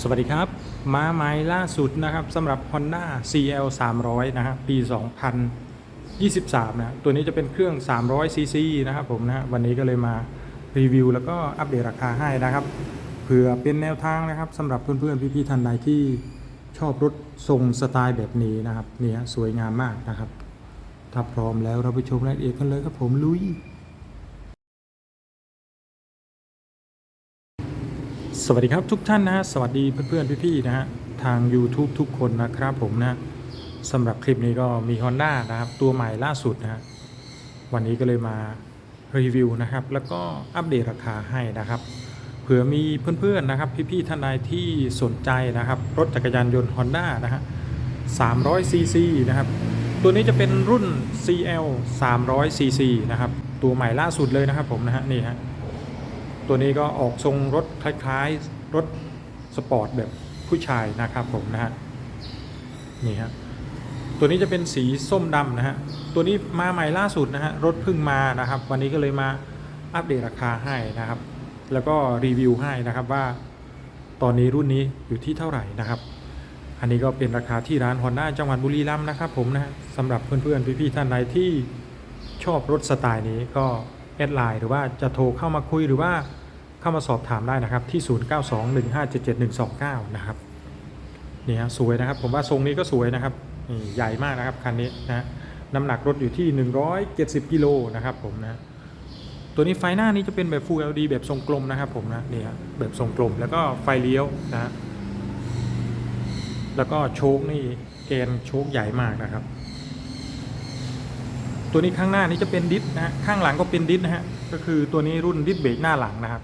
สวัสดีครับ มาใหม่ล่าสุดนะครับสำหรับ Honda CL 300นะครับปี 2023 นะตัวนี้จะเป็นเครื่อง 300 cc นะครับผมนะวันนี้ก็เลยมารีวิวแล้วก็อัปเดตราคาให้นะครับเผื่อเป็นแนวทางนะครับสำหรับเพื่อนๆพี่ๆท่านใดที่ชอบรถทรงสไตล์แบบนี้นะครับเนี่ยสวยงามมากนะครับ ถ้าพร้อมแล้วเราไปชมรายละเอียดกันเลยครับผมลุย สวัสดีครับทุกท่านนะฮะสวัสดีเพื่อนๆพี่ๆนะฮะทาง YouTube ทุกคนนะครับผมนะสำหรับคลิปนี้ก็มี Honda นะครับ ตัวใหม่ล่าสุดนะฮะวันนี้ก็เลยมารีวิวนะครับ แล้วก็อัปเดตราคาให้นะครับเผื่อมีเพื่อนๆนะครับ พี่ๆท่านใดที่สนใจนะครับ รถจักรยานยนต์ Honda นะฮะ300 cc นะครับ ตัวนี้จะเป็นรุ่น CL 300 cc นะครับ ตัวใหม่ล่าสุดเลยนะครับผมนะฮะนี่ฮะ ตัวนี้ก็ออกทรงรถคล้ายๆ รถสปอร์ตแบบผู้ชายนะครับผมนะฮะนี่ฮะตัวนี้จะเป็นสีส้มดำนะฮะตัวนี้มาใหม่ล่าสุดนะฮะรถเพิ่งมานะครับ วันนี้ก็เลยมาอัปเดตราคาให้นะครับ แล้วก็รีวิวให้นะครับว่าตอนนี้รุ่นนี้อยู่ที่เท่าไหร่นะครับ อันนี้ก็เป็นราคาที่ร้าน Honda จังหวัดบุรีรัมย์นะครับผมนะฮะสำหรับเพื่อนๆพี่ๆท่านใดที่ชอบรถสไตล์นี้ก็ แอดไลน์หรือว่าจะโทรเข้ามาคุยหรือว่าเข้ามาสอบถามได้นะครับที่ 0921577129 นะครับนี่ฮะสวยนะครับ ผมว่าทรงนี้ก็สวยนะครับนี่ใหญ่มากนะครับคันนี้นะน้ำหนักรถอยู่ที่ 170กิโลนะครับผมนะตัวนี้ไฟหน้านี้จะเป็นแบบ Full LED แบบทรงกลมนะครับผมนะนี่ฮะแบบทรงกลมแล้วก็ไฟเลี้ยวนะฮะแล้วก็โชคนี่แกนโชคใหญ่มากนะครับ ตัวนี้ข้างหน้านี้จะเป็นดิสนะฮะข้างหลังก็เป็นดิสนะฮะก็คือตัวนี้รุ่นดิสเบรกหน้าหลังนะครับ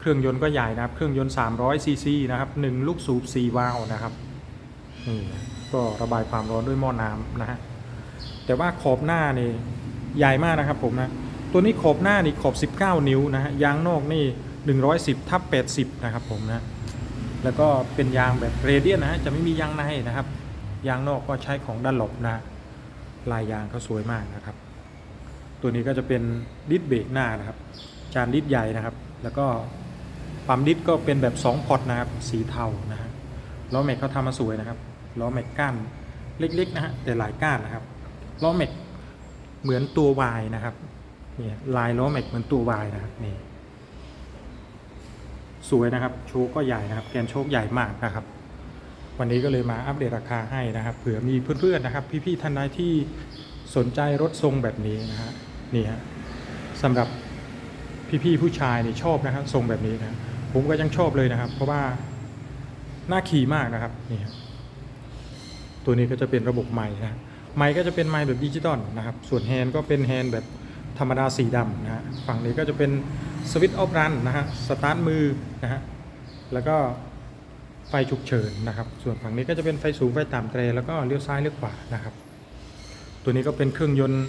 เครื่องยนต์ก็ใหญ่นะครับ เครื่องยนต์300ซีซีนะครับหนึ่งลูกสูบ4วาล์วนะครับนี่ก็ระบายความร้อนด้วยหม้อน้ำนะฮะแต่ว่าขอบหน้านี่ใหญ่มากนะครับผมนะตัวนี้ขอบหน้านี่ขอบ 19 นิ้วนะฮะยางนอกนี่110ทับ80นะครับผมนะแล้วก็เป็นยางแบบเรเดียนนะฮะจะไม่มียางในนะครับยางนอกก็ใช้ของดันหลบนะ ลายยางเขาสวยมากนะครับ ตัวนี้ก็จะเป็นดิสเบรกหน้านะครับ จานดิสใหญ่นะครับ แล้วก็ปั๊มดิสก็เป็นแบบ2พอร์ตนะครับสีเทานะฮะล้อแม็กเขาทำมาสวยนะครับล้อแม็กก้านเล็กๆนะฮะแต่หลายก้านนะครับล้อแม็กเหมือนตัว Y นะครับนี่ลายล้อแม็กเหมือนตัว Y นะครับนี่สวยนะครับโชคก็ใหญ่นะครับ แกนโชคใหญ่มากนะครับ วันนี้ก็เลยมาอัปเดตราคาให้นะครับเผื่อมีเพื่อนๆนะครับ พี่ๆท่านใดที่สนใจรถทรงแบบนี้นะฮะนี่ฮะสำหรับพี่ๆผู้ชายนี่ชอบนะครับทรงแบบนี้นะผมก็ยังชอบเลยนะครับ เพราะว่าน่าขี่มากนะครับนี่ฮะตัวนี้ก็จะเป็นระบบไม้นะไม้ก็จะเป็นไม้แบบดิจิตอลนะครับ ส่วนแฮนด์ก็เป็นแฮนด์แบบธรรมดาสีดำนะฮะฝั่งนี้ก็จะเป็นสวิตช์ออฟรันนะฮะสตาร์ทมือนะฮะแล้วก็ ไฟฉุกเฉินนะครับ ส่วนฝั่งนี้ก็จะเป็นไฟสูงไฟต่ำเตรแล้วก็เลี้ยวซ้ายเลี้ยวขวานะครับ ตัวนี้ก็เป็นเครื่องยนต์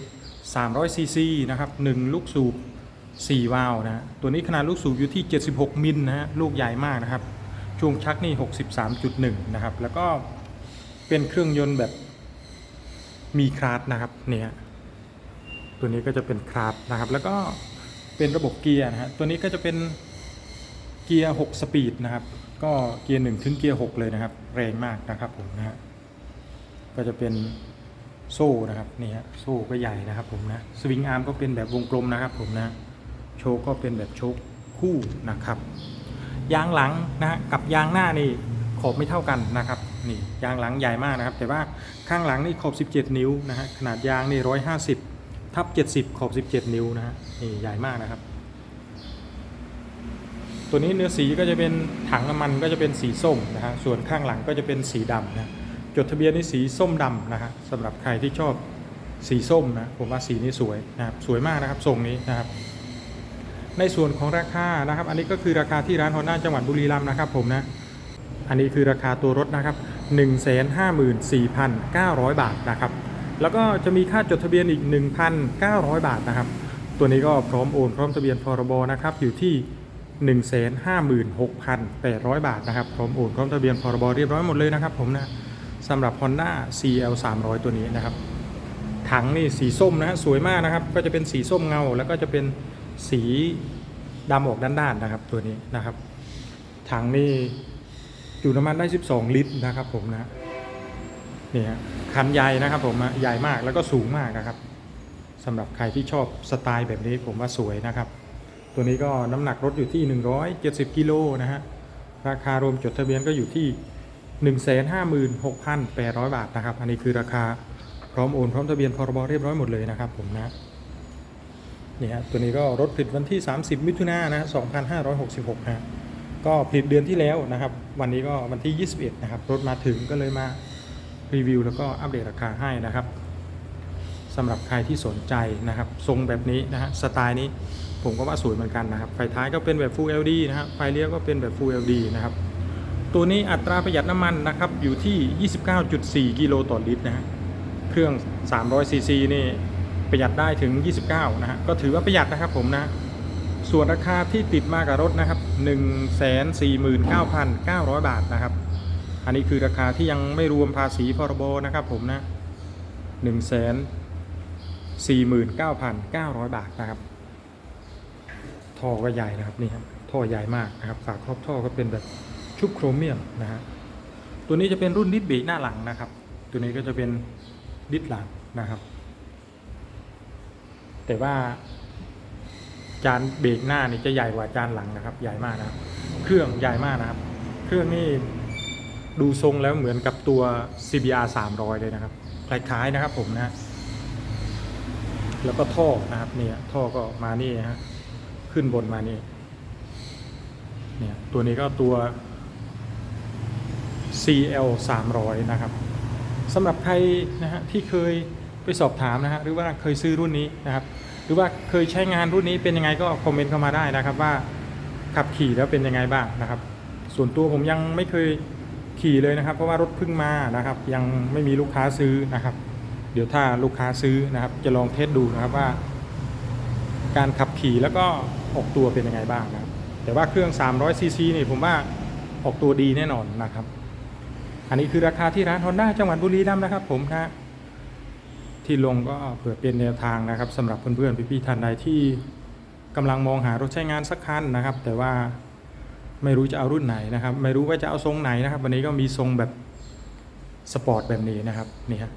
300ซีซีนะครับ1ลูกสูบ4วาล์วนะตัวนี้ขนาดลูกสูบอยู่ที่ 76 มิลนะฮะลูกใหญ่มากนะครับ ช่วงชักนี่ 63.1 นะครับ แล้วก็เป็นเครื่องยนต์แบบมีคราดนะครับเนี่ยตัวนี้ก็จะเป็นคราดนะครับ แล้วก็เป็นระบบเกียร์นะฮะตัวนี้ก็จะเป็นเกียร์ 6 สปีดนะครับ ก็เกียร์1ถึงเกียร์6เลยนะครับ แรงมากนะครับผมนะฮะก็จะเป็นโซ่นะครับนี่ฮะโซ่ก็ใหญ่นะครับผมนะสวิงอาร์มก็เป็นแบบวงกลมนะครับผมนะโชคก็เป็นแบบโชคคู่นะครับ ยางหลังนะฮะกับยางหน้านี่ขอบไม่เท่ากันนะครับนี่ยางหลังใหญ่มากนะครับ แต่ว่าข้างหลังนี่ขอบ 17 นิ้วนะฮะขนาดยางนี่150ทับ70 ขอบ 17 นิ้วนะฮะนี่ใหญ่มากนะครับ ตัวนี้เนื้อสีก็จะเป็นถังน้ำมันก็จะเป็นสีส้มนะฮะส่วนข้างหลังก็จะเป็นสีดำนะจดทะเบียนนี่สีส้มดำนะฮะสำหรับใครที่ชอบสีส้มนะผมว่าสีนี้สวยนะครับสวยมากนะครับทรงนี้นะครับ ในส่วนของราคานะครับ อันนี้ก็คือราคาที่ร้านฮอนด้าจังหวัดบุรีรัมย์นะครับผมนะอันนี้คือราคาตัวรถนะครับ 154,900 บาทนะครับแล้วก็จะมีค่าจดทะเบียนอีก 1,900 บาทนะครับ ตัวนี้ก็พร้อมโอนพร้อมทะเบียนพรบนะครับอยู่ที่ 156,800 บาทนะครับพร้อมโอนพร้อมทะเบียนพรบเรียบร้อยหมดเลยนะครับผมนะสำหรับ Honda CL 300 ตัวนี้นะครับถังนี่สีส้มนะฮะสวยมากนะครับ ก็จะเป็นสีส้มเงา แล้วก็จะเป็นสีดำออกด้านๆนะครับ ตัวนี้นะครับ ถังนี่จุน้ำมันได้ 12 ลิตรนะครับ ผมนะนี่ฮะคันใหญ่นะครับ ผมใหญ่มากแล้วก็สูงมากนะครับสำหรับใครที่ชอบสไตล์แบบนี้ผมว่าสวยนะครับ ตัวนี้ก็น้ำหนักรถอยู่ที่ 170 กิโลนะฮะ ราคารวมจดทะเบียนก็อยู่ที่ 156,800 บาทนะครับ อันนี้คือราคาพร้อมโอนพร้อมทะเบียนพรบเรียบร้อยหมดเลยนะครับผมนะนี่ฮะตัวนี้ก็รถผลิตวันที่ 30 มิถุนายนนะ2566ฮะก็ผลิตเดือนที่แล้วนะครับ วันนี้ก็วันที่ 21 นะครับ รถมาถึงก็เลยมารีวิวแล้วก็อัปเดตราคาให้นะครับสำหรับใครที่สนใจนะครับ ทรงแบบนี้นะฮะสไตล์นี้ ผมก็ว่าสวยเหมือนกันนะครับ ไฟท้ายก็เป็นแบบ Full LED นะครับ ไฟเลี้ยวก็เป็นแบบ Full LED นะครับ ตัวนี้อัตราประหยัดน้ำมันนะครับอยู่ที่ 29.4 กิโลต่อลิตรนะฮะ เครื่อง 300ซีซีนี่ประหยัดได้ถึง 29 นะฮะ ก็ถือว่าประหยัดนะครับผมนะ ส่วนราคาที่ติดมากับรถนะครับ 149,900 บาทนะครับ อันนี้คือราคาที่ยังไม่รวมภาษีพรบนะครับผมนะ 149,900 บาทนะครับ ท่อก็ใหญ่นะครับนี่ครับท่อใหญ่มากนะครับฝาครอบท่อก็เป็นแบบชุบโครเมียมนะฮะตัวนี้จะเป็นรุ่นดิสเบรกหน้าหลังนะครับ ตัวนี้ก็จะเป็นดิสหลังนะครับ แต่ว่าจานเบรกหน้านี่จะใหญ่กว่าจานหลังนะครับ ใหญ่มากนะครับ เครื่องใหญ่มากนะครับ เครื่องนี่ดูทรงแล้วเหมือนกับตัว CBR 300 เลยนะครับคล้ายๆนะครับผมนะ แล้วก็ท่อนะครับเนี่ยท่อก็มานี่ฮะ ขึ้นบนมานี่เนี่ยตัวนี้ก็ตัว CL 300นะครับสำหรับใครนะฮะที่เคยไปสอบถามนะฮะหรือว่าเคยซื้อรุ่นนี้นะครับ หรือว่าเคยใช้งานรุ่นนี้เป็นยังไงก็คอมเมนต์เข้ามาได้นะครับว่าขับขี่แล้วเป็นยังไงบ้างนะครับ ส่วนตัวผมยังไม่เคยขี่เลยนะครับ เพราะว่ารถเพิ่งมานะครับ ยังไม่มีลูกค้าซื้อนะครับ เดี๋ยวถ้าลูกค้าซื้อนะครับ จะลองเทสดูนะครับว่า การขับขี่แล้วก็ออกตัวเป็นยังไงบ้างนะครับแต่ว่าเครื่อง 300 ซีซีนี่ผมว่าออกตัวดีแน่นอนนะครับ อันนี้คือราคาที่ร้าน Honda จังหวัดบุรีรัมย์นะครับ ผมนะที่ลงก็เผื่อเป็นแนวทางนะครับสำหรับเพื่อนๆพี่ๆท่านใดที่กำลังมองหารถใช้งานสักคันนะครับ แต่ว่าไม่รู้จะเอารุ่นไหนนะครับ ไม่รู้ว่าจะเอาทรงไหนนะครับ วันนี้ก็มีทรงแบบสปอร์ตแบบนี้นะครับนี่ฮะ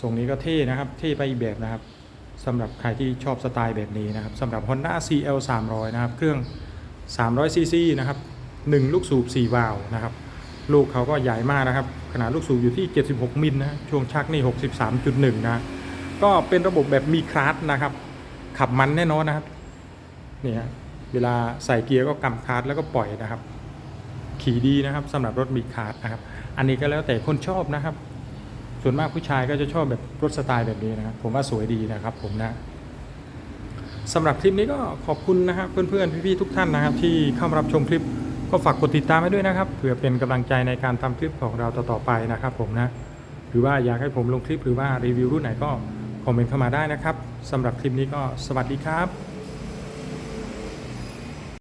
ทรงนี้ก็เท่นะครับเท่ไปอีกแบบนะครับ สำหรับใครที่ชอบสไตล์แบบนี้นะครับสำหรับ Honda CL 300นะครับ เครื่อง 300ซีซีนะครับ 1 ลูกสูบ 4 วาล์วนะครับ ลูกเขาก็ใหญ่มากนะครับ ขนาดลูกสูบอยู่ที่ 76 มิลนะช่วงชักนี่ 63.1 นะ ก็เป็นระบบแบบมีคลาสนะครับ ขับมันแน่นอนนะครับเนี่ยเวลาใส่เกียร์ก็กำคลาสแล้วก็ปล่อยนะครับ ขี่ดีนะครับสำหรับรถมีคลาสนะครับ อันนี้ก็แล้วแต่คนชอบนะครับ ส่วนมากผู้ชายก็จะชอบแบบรถสไตล์แบบนี้นะครับผมว่าสวยดีนะครับผมนะสำหรับคลิปนี้ก็ขอบคุณนะครับเพื่อนๆพี่ๆทุกท่านนะครับ ที่เข้ามารับชมคลิปก็ฝากกดติดตามไว้ด้วยนะครับเพื่อเป็นกำลังใจในการทำคลิปของเราต่อๆไปนะครับ ผมนะหรือว่าอยากให้ผมลงคลิปหรือว่ารีวิวรุ่นไหนก็คอมเมนต์เข้ามาได้นะครับสำหรับคลิปนี้ก็สวัสดีครับ